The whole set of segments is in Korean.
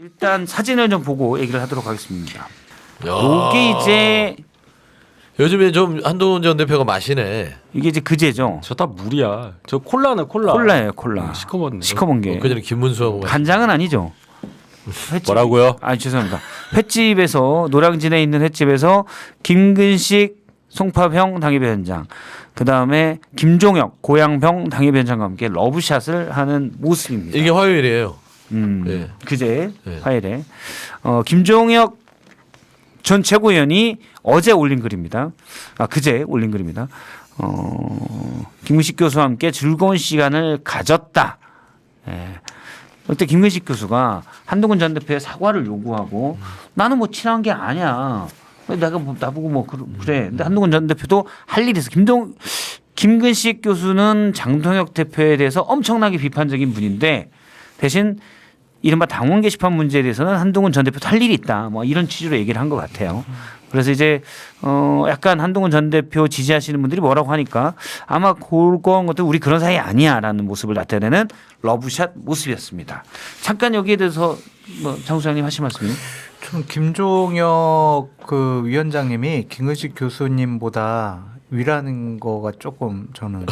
일단 사진을 좀 보고 얘기를 하도록 하겠습니다. 야. 이게 이제 요즘에 좀 한동훈 전 대표가 마시네. 이게 이제 그제죠. 저 다 물이야. 저 콜라네 콜라. 콜라예요, 콜라. 어, 시커먼. 시커먼 게. 그 전에 김문수하고 간장은 아니죠. 횟집. 뭐라고요? 아 죄송합니다. 횟집에서 노량진에 있는 횟집에서 김근식 송파병 당협위원장, 그 다음에 김종혁 고양병 당협위원장과 함께 러브샷을 하는 모습입니다. 이게 화요일이에요. 음, 네. 그제 네. 화요일에 어, 김종혁 전 최고위원이 어제 올린 글입니다. 아 그제 올린 글입니다. 어, 김근식 교수와 함께 즐거운 시간을 가졌다. 예. 그때 김근식 교수가 한동훈 전 대표의 사과를 요구하고 나는 뭐 친한 게 아니야. 내가 뭐 나보고 뭐 그래. 근데 한동훈 전 대표도 할 일이 있어. 김동 김근식 교수는 장동혁 대표에 대해서 엄청나게 비판적인 분인데 대신 이른바 당원 게시판 문제에 대해서는 한동훈 전 대표도 할 일이 있다. 뭐 이런 취지로 얘기를 한 것 같아요. 그래서 이제 어 약간 한동훈 전 대표 지지하시는 분들이 뭐라고 하니까 아마 그런 것도 우리 그런 사이 아니야라는 모습을 나타내는 러브샷 모습이었습니다. 잠깐 여기에 대해서 뭐 장수장님 하실 말씀이 좀 김종혁 그 위원장님이 김근식 교수님보다 위라는 거가 조금 저는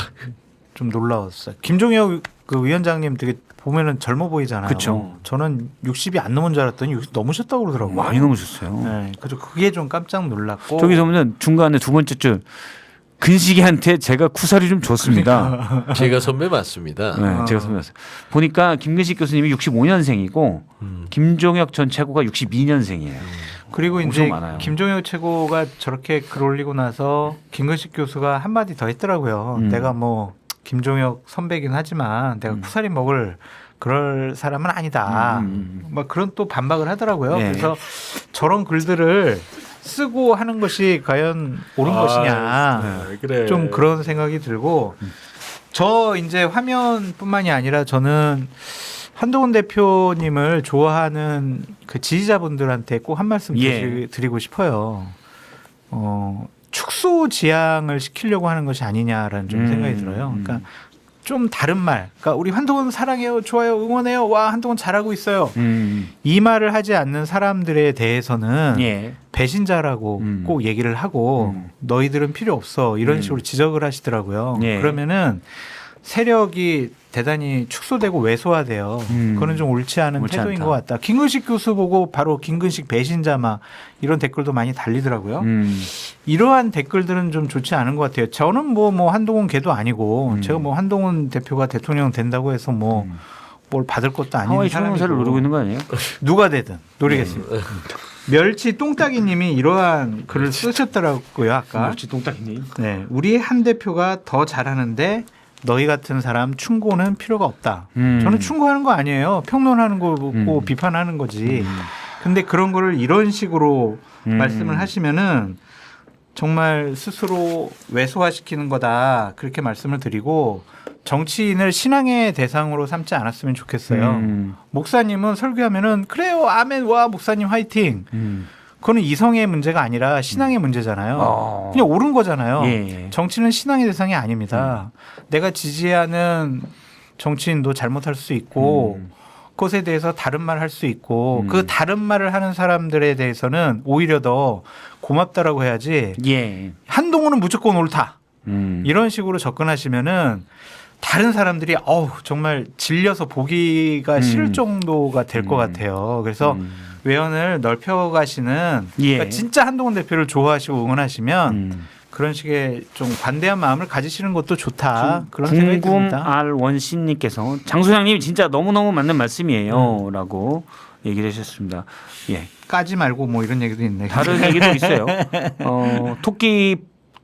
좀 놀라웠어요. 김종혁 그 위원장님 되게 보면은 젊어 보이잖아요. 그쵸. 저는 60이 안 넘은 줄 알았더니 60 넘으셨다고 그러더라고요. 많이 넘으셨어요. 네, 그래서 그게 좀 깜짝 놀랐고. 저기서 보면 중간에 두 번째 줄 근식이한테 제가 쿠사리 좀 줬습니다. 제가 선배 맞습니다. 네, 제가 선배였어요. 보니까 김근식 교수님이 65년생이고 음. 김종혁 전 최고가 62년생이에요. 그리고 엄청 이제 많아요. 김종혁 최고가 저렇게 글 올리고 나서 김근식 교수가 한마디 더 했더라고요. 음. 내가 뭐 김종혁 선배긴 하지만 내가 쿠사리 먹을 그럴 사람은 아니다. 음, 음, 막 그런 또 반박을 하더라고요. 네. 그래서 저런 글들을 쓰고 하는 것이 과연 옳은 아, 것이냐. 네, 그래. 좀 그런 생각이 들고 저 이제 화면뿐만이 아니라 저는 한동훈 대표님을 좋아하는 그 지지자분들한테 꼭 한 말씀 예. 드리, 드리고 싶어요. 어, 축소 지향을 시키려고 하는 것이 아니냐라는 좀 음, 생각이 들어요. 음. 그러니까 좀 다른 말. 그러니까 우리 한동훈 사랑해요, 좋아요, 응원해요. 와 한동훈 잘하고 있어요. 음, 이 말을 하지 않는 사람들에 대해서는 예. 배신자라고 음. 꼭 얘기를 하고 음. 너희들은 필요 없어 이런 음. 식으로 지적을 하시더라고요. 예. 그러면은 세력이 대단히 축소되고 왜소화돼요. 음. 그거는 좀 옳지 않은 옳지 태도인 않다. 것 같다. 김근식 교수 보고 바로 김근식 배신자 막 이런 댓글도 많이 달리더라고요. 음, 이러한 댓글들은 좀 좋지 않은 것 같아요. 저는 뭐뭐 한동훈 걔도 아니고 음. 제가 뭐 한동훈 대표가 대통령 된다고 해서 뭐뭘 받을 것도 아닌 총영사를 노리고 있는 거 아니에요? 누가 되든 노리겠습니다. 네. 멸치 똥딱이님이 이러한 글을 쓰셨더라고요 아까. 역시 똥딱이님. 네, 우리 한 대표가 더 잘하는데 너희 같은 사람 충고는 필요가 없다. 음. 저는 충고하는 거 아니에요. 평론하는 거고 음. 비판하는 거지. 근데 그런 거를 이런 식으로 음. 말씀을 하시면은 정말 스스로 왜소화시키는 거다 그렇게 말씀을 드리고 정치인을 신앙의 대상으로 삼지 않았으면 좋겠어요. 음, 목사님은 설교하면은 그래요 아멘 와 목사님 화이팅 음. 그거는 이성의 문제가 아니라 신앙의 문제잖아요 어. 그냥 옳은 거잖아요 예. 정치는 신앙의 대상이 아닙니다 내가 지지하는 정치인도 잘못할 수 있고 음. 그것에 대해서 다른 말 할 수 있고 음. 그 다른 말을 하는 사람들에 대해서는 오히려 더 고맙다라고 해야지 예. 한동훈은 무조건 옳다 음. 이런 식으로 접근하시면은 다른 사람들이 어우 정말 질려서 보기가 음. 싫을 정도가 될것 음. 같아요. 그래서 음. 외연을 넓혀가시는 예. 그러니까 진짜 한동훈 대표를 좋아하시고 응원하시면 음. 그런 식의 좀 관대한 마음을 가지시는 것도 좋다 그런 생각이 궁금 듭니다. 알 원신님께서 장 소장님 진짜 너무 너무 맞는 음. 말씀이에요.라고 얘기를 하셨습니다. 예. 까지 말고 뭐 이런 얘기도 있네. 다른 얘기도 있어요. 어, 토끼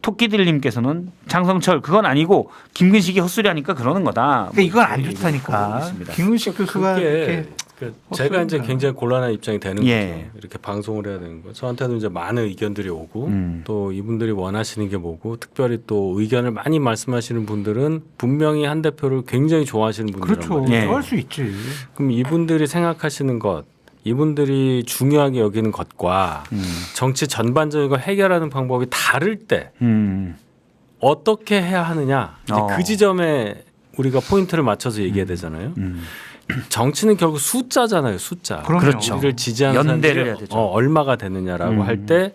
토끼들님께서는 장성철 그건 아니고 김근식이 헛소리하니까 그러는 거다. 그러니까 이건 안 얘기를 좋다니까. 김근식 교수가 그게 이렇게 그 제가 이제. 굉장히 곤란한 입장이 되는 예. 거죠. 이렇게 방송을 해야 되는 거. 저한테도 이제 많은 의견들이 오고 음. 또 이분들이 원하시는 게 뭐고 특별히 또 의견을 많이 말씀하시는 분들은 분명히 한 대표를 굉장히 좋아하시는 분들이란 그렇죠. 예. 좋아할 수 있지. 그럼 이분들이 생각하시는 것, 이분들이 중요하게 여기는 것과 음. 정치 전반적인 걸 해결하는 방법이 다를 때 음. 어떻게 해야 하느냐 이제 어. 그 지점에 우리가 포인트를 맞춰서 얘기해야 되잖아요. 음. 정치는 결국 숫자잖아요. 숫자. 그럼요. 그렇죠. 우리를 지지하는 연대를 사람들이 해야 되죠. 어, 얼마가 되느냐라고 음. 할 때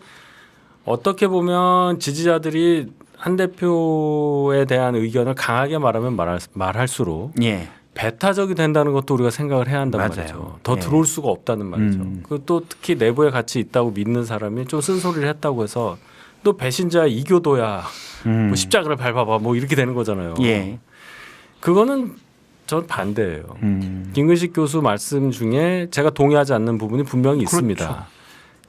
어떻게 보면 지지자들이 한 대표에 대한 의견을 강하게 말하면 말할, 말할수록 예. 배타적이 된다는 것도 우리가 생각을 해야 한단 맞아요. 말이죠. 더 예. 들어올 수가 없다는 말이죠. 음. 그또 특히 내부에 같이 있다고 믿는 사람이 좀 쓴소리를 했다고 해서 또 배신자 이교도야 음. 뭐 십자가를 밟아봐 뭐 이렇게 되는 거잖아요. 예. 그거는 전 반대예요. 음. 김근식 교수 말씀 중에 제가 동의하지 않는 부분이 분명히 있습니다. 그렇죠.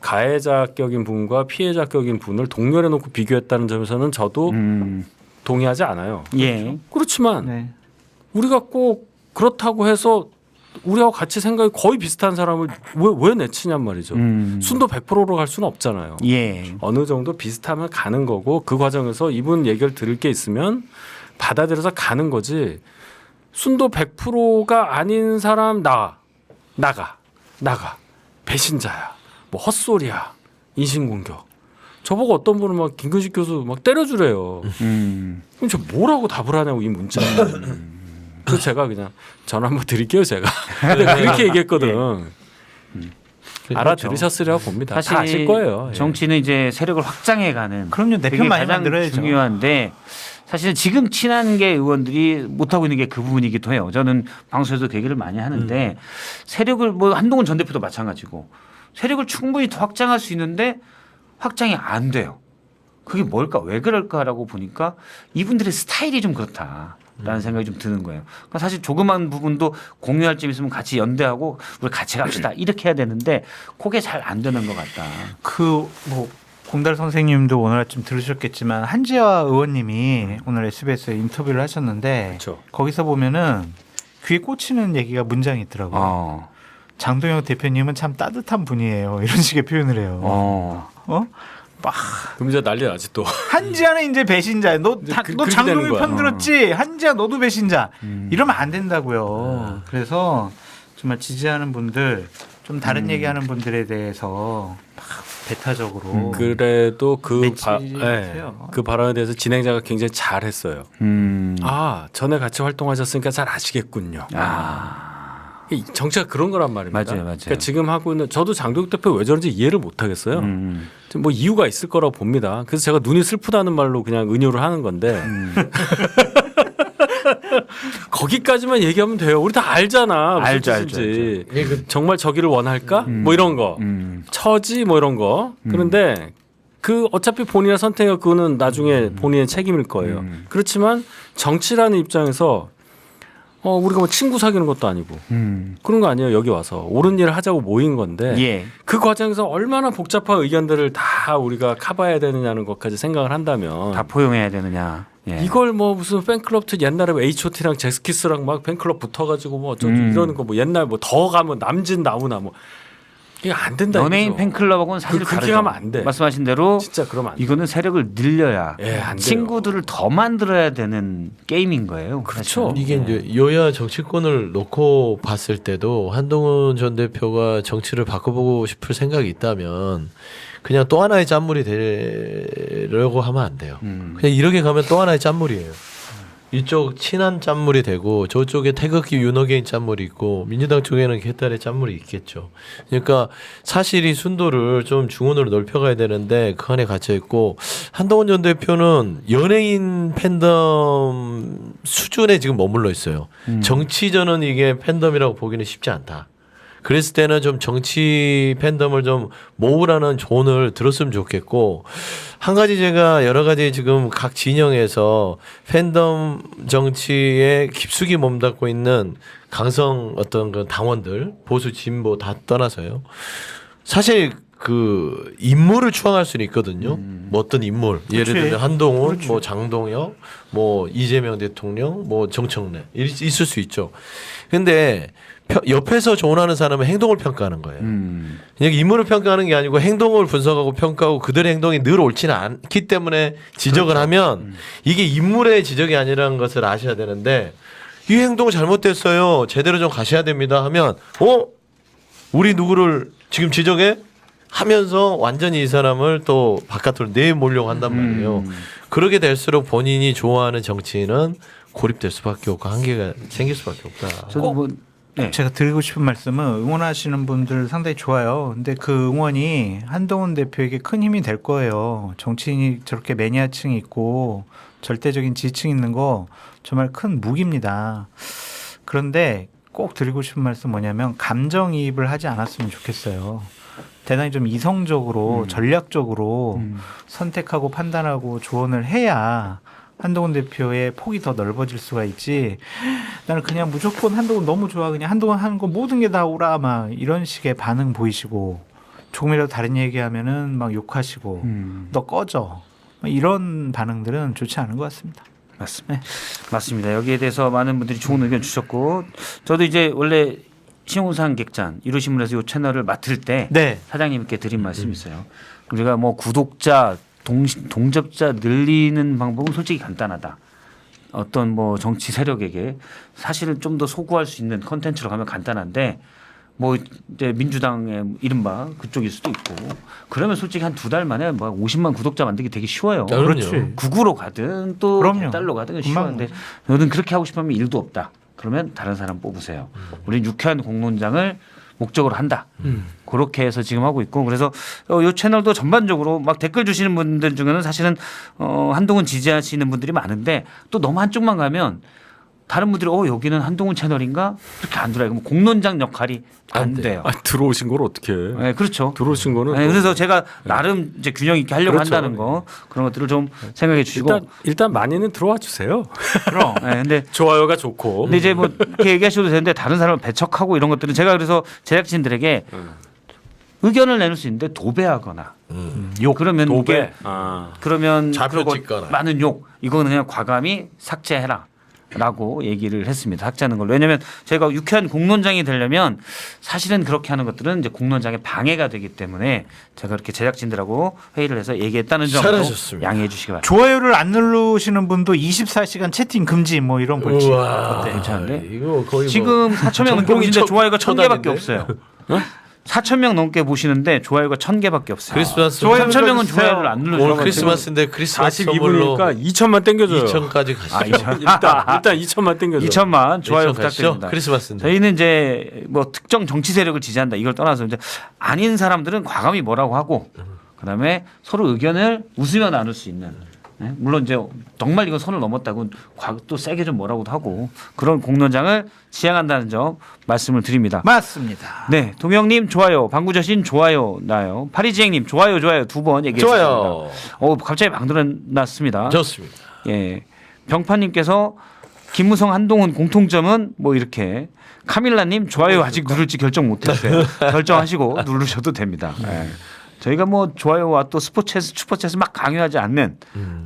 가해자격인 부분과 피해자격인 부분을 동렬해 놓고 비교했다는 점에서는 저도 음. 동의하지 않아요. 예. 그렇지만 네. 우리가 꼭 그렇다고 해서 우리하고 같이 생각이 거의 비슷한 사람을 왜, 왜 내치냔 말이죠. 음. 순도 100%로 갈 수는 없잖아요. 예. 어느 정도 비슷하면 가는 거고 그 과정에서 이분 얘기를 들을 게 있으면 받아들여서 가는 거지. 순도 100%가 아닌 사람 나 나가 나가 배신자야 뭐 헛소리야 인신공격 저보고 어떤 분은 막 김근식 교수 막 때려주래요. 음. 그럼 저 뭐라고 답을 하냐고 이 문자. 그래서 제가 그냥 전화 한번 드릴게요 제가. 근데 그렇게 얘기했거든. 알아들으셨으리라고 봅니다. 사실 다 아실 거예요. 예. 정치는 이제 세력을 확장해가는 그럼요. 내 그게 편 많이 가장 만들어야죠. 중요한데 사실 지금 친한계 의원들이 못하고 있는 게 그 부분이기도 해요. 저는 방송에서 그 얘기를 많이 하는데 음. 세력을 뭐 한동훈 전 대표도 마찬가지고 세력을 충분히 더 확장할 수 있는데 확장이 안 돼요. 그게 뭘까? 왜 그럴까라고 보니까 이분들의 스타일이 좀 그렇다라는 생각이 좀 드는 거예요. 그러니까 사실 조그만 부분도 공유할 점 있으면 같이 연대하고 우리 같이 갑시다 이렇게 해야 되는데 그게 잘 안 되는 것 같다. 그 뭐 공달 선생님도 오늘 아침 들으셨겠지만 한지아 의원님이 오늘 SBS에 인터뷰를 하셨는데 그렇죠. 거기서 보면은 귀에 꽂히는 얘기가 문장이 있더라고요. 어. 장동혁 대표님은 참 따뜻한 분이에요. 이런 식의 표현을 해요. 어. 어? 막 그럼 이제 난리 나지 또. 한지아는 이제 배신자. 너, 이제 다- 그- 너 그렇게 장동혁 되는 거야. 편 들었지? 한지아 너도 배신자. 음. 이러면 안 된다고요. 그래서 정말 지지하는 분들 좀 다른 음. 얘기하는 분들에 대해서 막 배타적으로 그래도 그, 매치 바, 그 발언에 대해서 진행자가 굉장히 잘했어요. 음. 아 전에 같이 활동하셨으니까 잘 아시겠군요. 아. 이 정치가 그런 거란 말입니다. 맞아요, 맞아요. 그러니까 지금 하고 있는 저도 장동혁 대표 왜 저런지 이해를 못 하겠어요. 음. 뭐 이유가 있을 거라고 봅니다. 그래서 제가 눈이 슬프다는 말로 그냥 은유를 하는 건데 음. 거기까지만 얘기하면 돼요. 우리 다 알잖아. 무슨 알죠, 알죠, 뜻인지. 이게 그 정말 저기를 원할까? 음. 뭐 이런 거. 음. 처지 뭐 이런 거. 그런데 그 어차피 본인의 선택이고 그거는 나중에 본인의 책임일 거예요. 음. 그렇지만 정치라는 입장에서 어 우리가 뭐 친구 사귀는 것도 아니고 음. 그런 거 아니에요. 여기 와서 옳은 일을 하자고 모인 건데 예. 그 과정에서 얼마나 복잡한 의견들을 다 우리가 커버해야 되느냐는 것까지 생각을 한다면 다 포용해야 되느냐. 예. 이걸 뭐 무슨 팬클럽 특 옛날에 뭐 H.O.T랑 잭스키스랑 막 팬클럽 붙어가지고 뭐 어쩌고 음. 이러는 거 뭐 옛날 뭐 더 가면 남진 나오나 뭐 이거 안 된다. 연예인 이거죠. 팬클럽하고는 사실 그- 그렇게 다르죠. 하면 안 돼. 말씀하신 대로 진짜 그러면 안 돼. 이거는 세력을 늘려야 예, 안 돼요. 친구들을 더 만들어야 되는 게임인 거예요. 그렇죠. 사실은. 이게 이제 여야 정치권을 놓고 봤을 때도 한동훈 전 대표가 정치를 바꿔보고 싶을 생각이 있다면 그냥 또 하나의 짠물이 되려고 하면 안 돼요. 음. 그냥 이렇게 가면 또 하나의 짠물이에요. 이쪽 친한 짠물이 되고 저쪽에 태극기 윤호개인 짠물이 있고 민주당 쪽에는 개딸의 짠물이 있겠죠. 그러니까 사실 이 순도를 좀 중원으로 넓혀가야 되는데 그 안에 갇혀 있고 한동훈 전 대표는 연예인 팬덤 수준에 지금 머물러 있어요. 음. 정치전은 이게 팬덤이라고 보기는 쉽지 않다. 그랬을 때는 좀 정치 팬덤을 좀 모으라는 조언을 들었으면 좋겠고 한 가지 제가 여러 가지 지금 각 진영에서 팬덤 정치에 깊숙이 몸담고 있는 강성 어떤 그 당원들 보수 진보 다 떠나서요. 사실 그 인물을 추앙할 수는 있거든요. 뭐 어떤 인물, 예를 그렇지. 들면 한동훈, 그렇지. 뭐 장동혁, 뭐 이재명 대통령, 뭐 정청래 있- 있을 수 있죠. 근데 펴- 옆에서 조언하는 사람은 행동을 평가하는 거예요. 음. 그냥 인물을 평가하는 게 아니고 행동을 분석하고 평가하고 그들의 행동이 늘 옳지는 않기 때문에 지적을 그렇죠. 하면 음. 이게 인물의 지적이 아니라는 것을 아셔야 되는데 이 행동 잘못됐어요. 제대로 좀 가셔야 됩니다. 하면 어 우리 누구를 지금 지적해? 하면서 완전히 이 사람을 또 바깥으로 내몰려고 한단 말이에요. 음. 그러게 될수록 본인이 좋아하는 정치인은 고립될 수밖에 없고 한계가 생길 수밖에 없다. 저도 뭐 네. 제가 드리고 싶은 말씀은 응원하시는 분들 상당히 좋아요. 근데 그 응원이 한동훈 대표에게 큰 힘이 될 거예요. 정치인이 저렇게 매니아층이 있고 절대적인 지지층이 있는 거 정말 큰 무기입니다. 그런데 꼭 드리고 싶은 말씀 뭐냐면 감정이입을 하지 않았으면 좋겠어요. 대단히 좀 이성적으로 전략적으로 음. 선택하고 판단하고 조언을 해야 한동훈 대표의 폭이 더 넓어질 수가 있지. 나는 그냥 무조건 한동훈 너무 좋아. 그냥 한동훈 하는 거 모든 게 다 오라. 막 이런 식의 반응 보이시고 조금이라도 다른 얘기하면은 막 욕하시고 음. 너 꺼져. 막 이런 반응들은 좋지 않은 것 같습니다. 맞습니다. 맞습니다. 여기에 대해서 많은 분들이 좋은 의견 주셨고 저도 이제 원래 신용상 객잔 이루신문에서 이 채널을 맡을 때 네. 사장님께 드린 말씀이 있어요. 우리가 뭐 구독자 동, 동접자 늘리는 방법은 솔직히 간단하다. 어떤 뭐 정치 세력에게 사실은 좀 더 소구할 수 있는 컨텐츠로 가면 간단한데 뭐 이제 민주당의 이른바 그쪽일 수도 있고 그러면 솔직히 한 두 달 만에 뭐 50만 구독자 만들기 되게 쉬워요. 아, 그럼요. 그렇지. 구구로 가든 또. 달러 가든 쉬웠는데 너는 그렇게 하고 싶으면 일도 없다. 그러면 다른 사람 뽑으세요. 우리 유쾌한 공론장을 목적으로 한다. 그렇게 해서 지금 하고 있고 그래서 어, 이 채널도 전반적으로 막 댓글 주시는 분들 중에는 사실은 어, 한동훈 지지하시는 분들이 많은데 또 너무 한쪽만 가면 다른 분들이 어 여기는 한동훈 채널인가 그렇게 안 들어요. 그럼 공론장 역할이 안, 안 돼요. 아, 들어오신 걸 어떻게 해? 네, 그렇죠. 들어오신 거는 네, 또- 그래서 제가 나름 이제 균형 있게 하려고 그렇죠. 한다는 거 그런 것들을 좀 생각해 주시고. 일단 일단 많이는 들어와 주세요. 그럼. 네, 근데 좋아요가 좋고. 근데 이제 뭐 이렇게 얘기하셔도 되는데 다른 사람을 배척하고 이런 것들은 제가 그래서 제작진들에게 음. 의견을 내놓을 수 있는데 도배하거나 음. 욕 그러면 도배. 이게 아. 그러면 좌표 그거 찍거나. 많은 욕 이거는 그냥 과감히 삭제해라. 라고 얘기를 했습니다. 삭제하는 걸로. 왜냐하면 제가 유쾌한 공론장이 되려면 사실은 그렇게 하는 것들은 이제 공론장에 방해가 되기 때문에 제가 이렇게 제작진들하고 회의를 해서 얘기했다는 잘하셨습니다. 양해해 주시기 바랍니다. 좋아요를 안 누르시는 분도 24시간 채팅 금지 뭐 이런 벌칙. 우와? 괜찮은데? 이거 거의 뭐 지금 4천 명 넘게 첫- 좋아요가 천 개밖에? 없어요. 4천 명 넘게 보시는데 좋아요가 천 개밖에 없어요. 크리스마스 좋아요 3천 명은 눌러주세요. 좋아요를 안 눌러요. 오늘 크리스마스인데 크리스마스 선물로 42분이니까 2천만 땡겨줘요. 2천까지 가시죠. 아. 일단 일단 2천만 땡겨줘. 2천만 좋아요 2천 가시죠? 부탁드립니다. 크리스마스인데. 저희는 이제 뭐 특정 정치 세력을 지지한다 이걸 떠나서 이제 아닌 사람들은 과감히 뭐라고 하고 그다음에 서로 의견을 웃으며 나눌 수 있는 네? 물론 이제 정말 이건 선을 넘었다고 과- 또 세게 좀 뭐라고도 하고 그런 공론장을 지향한다는 점 말씀을 드립니다. 맞습니다. 네, 동영님 좋아요, 방구저신 좋아요 나요, 파리지행님 좋아요 좋아요 두 번 얘기했습니다. 좋아요. 어 갑자기 막 늘어났습니다. 좋습니다. 예, 병파님께서 김무성 한동훈 공통점은 뭐 이렇게 카밀라님 좋아요 아직 누를지 결정 못했어요. 결정하시고 누르셔도 됩니다. 예. 저희가 뭐 좋아요와 또 스포츠에서 슈퍼챗을 막 강요하지 않는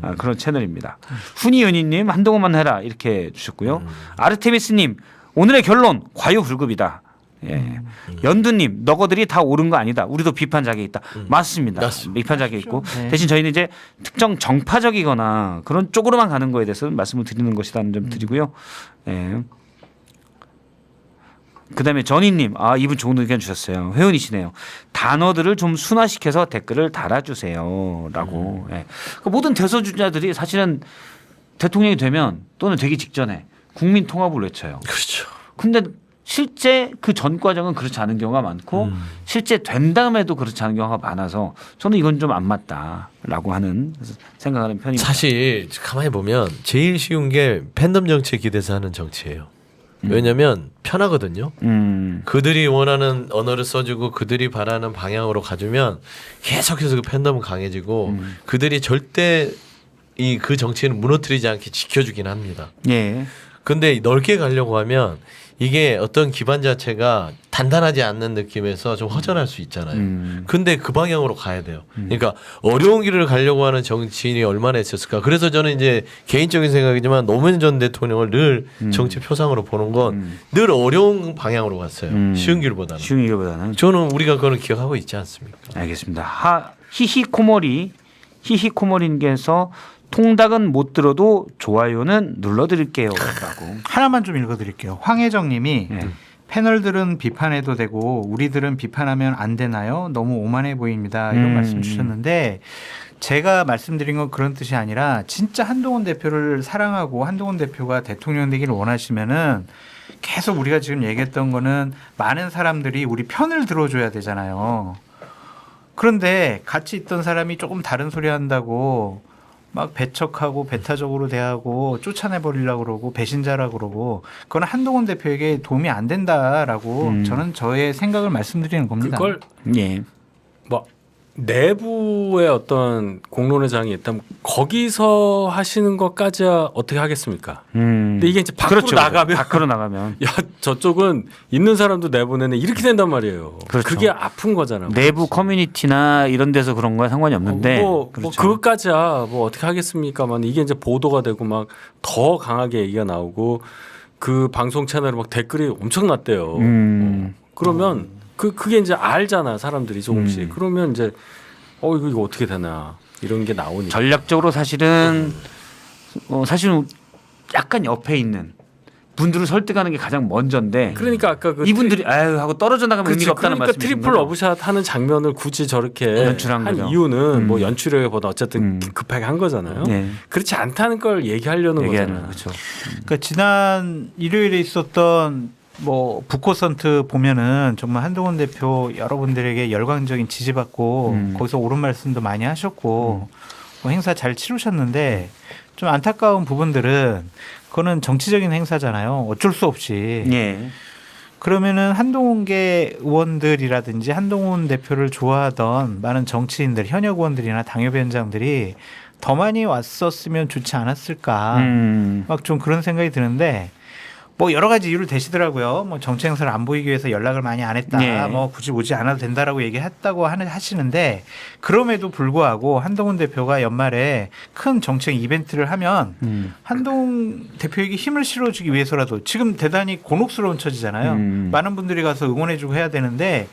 아, 그런 채널입니다. 훈이은희님 한동훈만 해라 이렇게 주셨고요. 아르테미스님 오늘의 결론 과유불급이다. 예. 연두님 너거들이 다 옳은 거 아니다. 우리도 비판 자격 있다. 맞습니다. 맞습니다. 비판 자격 있고 네. 대신 저희는 이제 특정 정파적이거나 그런 쪽으로만 가는 거에 대해서는 말씀을 드리는 것이라는 점 드리고요. 예. 그다음에 전희님, 아 이분 좋은 의견 주셨어요. 회원이시네요. 단어들을 좀 순화시켜서 댓글을 달아주세요라고. 예. 그 모든 대서주자들이 사실은 대통령이 되면 또는 되기 직전에 국민 통합을 외쳐요. 그렇죠. 근데 실제 그 전 과정은 그렇지 않은 경우가 많고 실제 된 다음에도 그렇지 않은 경우가 많아서 저는 이건 좀 안 맞다라고 하는 생각하는 편입니다. 사실 가만히 보면 제일 쉬운 게 팬덤 정치에 기대서 하는 정치예요. 왜냐면 편하거든요. 음, 그들이 원하는 언어를 써주고 그들이 바라는 방향으로 가주면 계속해서 그 팬덤은 강해지고 그들이 절대 이 그 정치는 무너뜨리지 않게 지켜주긴 합니다. 예, 근데 넓게 가려고 하면 이게 어떤 기반 자체가 단단하지 않는 느낌에서 좀 허전할 수 있잖아요. 음. 근데 그 방향으로 가야 돼요. 그러니까 어려운 길을 가려고 하는 정치인이 얼마나 있었을까. 그래서 저는 이제 개인적인 생각이지만 노무현 전 대통령을 늘 정치 표상으로 보는 건 늘 어려운 방향으로 갔어요. 음. 쉬운 길보다는. 쉬운 이거보다는 저는 우리가 그걸 기억하고 있지 않습니까? 알겠습니다. 하 히히코모리 히히코모리님께서 통닭은 못 들어도 좋아요는 눌러드릴게요 라고. 하나만 좀 읽어드릴게요. 황혜정 님이 예. 패널들은 비판해도 되고 우리들은 비판하면 안 되나요? 너무 오만해 보입니다. 이런 음. 말씀 주셨는데 제가 말씀드린 건 그런 뜻이 아니라 진짜 한동훈 대표를 사랑하고 한동훈 대표가 대통령 되기를 원하시면은 계속 우리가 지금 얘기했던 거는 많은 사람들이 우리 편을 들어줘야 되잖아요. 그런데 같이 있던 사람이 조금 다른 소리 한다고 막 배척하고 배타적으로 대하고 쫓아내 버리려고 그러고 배신자라고 그러고 그건 한동훈 대표에게 도움이 안 된다라고 음. 저는 저의 생각을 말씀드리는 겁니다. 그걸 예. 뭐 내부의 어떤 공론의 장이 있다면 거기서 하시는 것까지 어떻게 하겠습니까? 음. 근데 이게 이제 밖으로 그렇죠. 나가면 밖으로 나가면 야 저쪽은 있는 사람도 내보내네 이렇게 된단 말이에요. 그렇죠. 그게 아픈 거잖아요. 내부 커뮤니티나 이런 데서 그런 거에 상관이 없는데 뭐, 뭐 그렇죠. 그것까지야 뭐 어떻게 하겠습니까만 이게 이제 보도가 되고 막 더 강하게 얘기가 나오고 그 방송 채널에 막 댓글이 엄청 났대요. 음. 그러면 그 그게 이제 알잖아 사람들이 조금씩. 음. 그러면 이제 어 이거, 이거 어떻게 되나 이런 게 나오니까. 전략적으로 사실은 어, 사실은 약간 옆에 있는 분들을 설득하는 게 가장 먼저인데 그러니까 아까 그 이분들이 아유 하고 떨어져 나가면 그치, 의미가 없다는 그러니까 말씀이신 트리플 거죠? 러브샷 하는 장면을 굳이 저렇게 연출한 한 거죠. 이유는 뭐 음. 연출력보다 어쨌든 음. 급하게 한 거잖아요. 네. 그렇지 않다는 걸 얘기하려는 얘기하는 거잖아요. 그렇죠. 그러니까 지난 일요일에 있었던 뭐 북코선트 보면은 정말 한동훈 대표 여러분들에게 열광적인 지지받고 음. 거기서 옳은 말씀도 많이 하셨고 뭐 행사 잘 치르셨는데 좀 안타까운 부분들은 그거는 정치적인 행사잖아요. 어쩔 수 없이. 예. 그러면은 한동훈계 의원들이라든지 한동훈 대표를 좋아하던 많은 정치인들, 현역 의원들이나 당협위원장들이 더 많이 왔었으면 좋지 않았을까. 음. 막좀 그런 생각이 드는데 뭐 여러 가지 이유를 대시더라고요. 뭐 정치 행사를 안 보이기 위해서 연락을 많이 안 했다. 네. 뭐 굳이 오지 않아도 된다라고 얘기했다고 하는 하시는데 그럼에도 불구하고 한동훈 대표가 연말에 큰 정책 이벤트를 하면 음. 한동훈 대표에게 힘을 실어주기 위해서라도 지금 대단히 곤혹스러운 처지잖아요. 음. 많은 분들이 가서 응원해주고 해야 되는데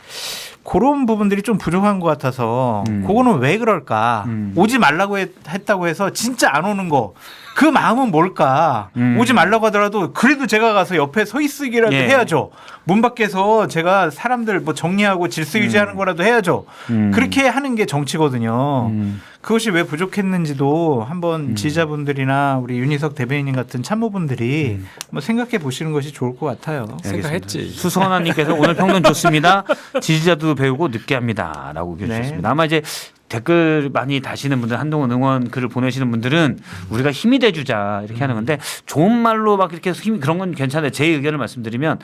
그런 부분들이 좀 부족한 것 같아서 음. 그거는 왜 그럴까? 음. 오지 말라고 했, 했다고 해서 진짜 안 오는 거. 그 마음은 뭘까? 음. 오지 말라고 하더라도 그래도 제가 가서 옆에 서 있으기라도 예. 해야죠. 문 밖에서 제가 사람들 뭐 정리하고 질서 유지하는 거라도 해야죠. 음. 그렇게 하는 게 정치거든요. 음. 그것이 왜 부족했는지도 한번 지지자분들이나 우리 윤희석 대변인 같은 참모분들이 음. 한번 생각해 보시는 것이 좋을 것 같아요. 생각했지. 수선하님께서 오늘 평론 좋습니다. 지지자도 배우고 늦게 합니다라고 네. 주셨습니다. 아마 이제 댓글 많이 다시는 분들 한동훈 응원 글을 보내시는 분들은 우리가 힘이 돼주자 이렇게 하는 건데 좋은 말로 막 이렇게 힘이 그런 건 괜찮아요. 제 의견을 말씀드리면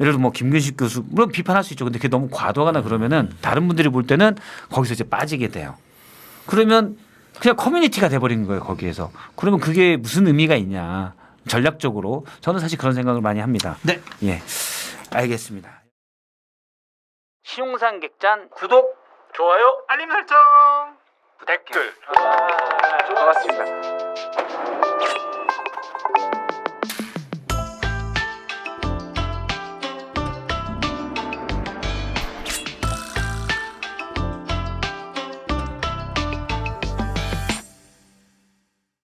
예를 들어 뭐 김근식 교수 물론 비판할 수 있죠. 근데 그게 너무 과도하거나 그러면은 다른 분들이 볼 때는 거기서 이제 빠지게 돼요. 그러면 그냥 커뮤니티가 돼버린 거예요 거기에서. 그러면 그게 무슨 의미가 있냐 전략적으로 저는 사실 그런 생각을 많이 합니다. 네. 예, 알겠습니다. 시용상 객잔 구독, 좋아요, 알림 설정, 댓글. 아, 반갑습니다.